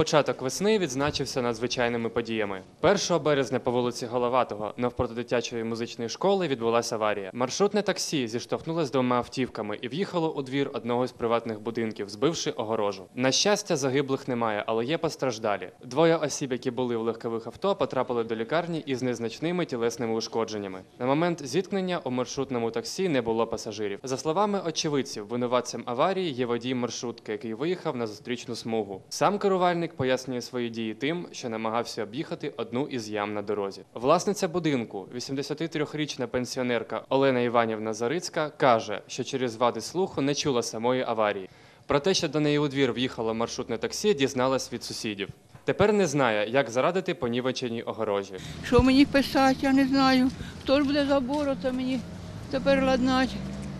Початок весни відзначився надзвичайними подіями. 1 березня по вулиці Головатого навпроти дитячої музичної школи відбулася аварія. Маршрутне таксі зіштовхнулося з двома автівками і в'їхало у двір одного з приватних будинків, збивши огорожу. На щастя, загиблих немає, але є постраждалі. Двоє осіб, які були в легкових авто, потрапили до лікарні із незначними тілесними ушкодженнями. На момент зіткнення у маршрутному таксі не було пасажирів. За словами очевидців, винуватцем аварії є водій маршрутки, який виїхав на зустрічну смугу. Сам керувальник пояснює свої дії тим, що намагався об'їхати одну із ям на дорозі. Власниця будинку, 83-річна пенсіонерка Олена Іванівна Зарицька, каже, що через вади слуху не чула самої аварії. Про те, що до неї у двір в'їхало маршрутне таксі, дізналась від сусідів. Тепер не знає, як зарадити понівеченій огорожі. Що мені писати, я не знаю. Хто ж буде за борота мені тепер ладнати.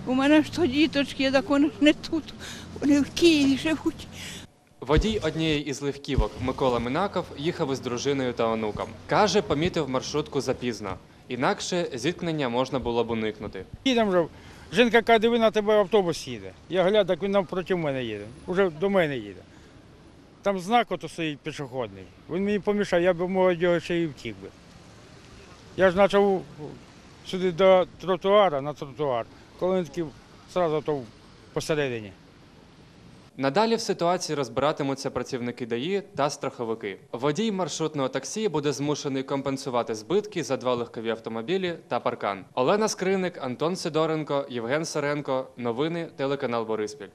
У мене ж то діточки, так вони не тут. Вони в Києві живуть. Водій однієї із легківок Микола Минаков їхав із дружиною та онуком. Каже, помітив маршрутку запізно. Інакше зіткнення можна було б уникнути. Їдемо вже. Жінка каже, диви на тебе автобус їде. Я гляду, так він навпроти мене їде. Уже до мене їде. Там знак ото стоїть пішохідний. Він мені помішав, я б молодь ще і втік би. Я ж почав сюди до тротуара, на тротуар, коли він такий одразу посередині. Надалі в ситуації розбиратимуться працівники ДАІ та страховики. Водій маршрутного таксі буде змушений компенсувати збитки за два легкові автомобілі та паркан. Олена Скриник, Антон Сидоренко, Євген Саренко. Новини телеканал Бориспіль.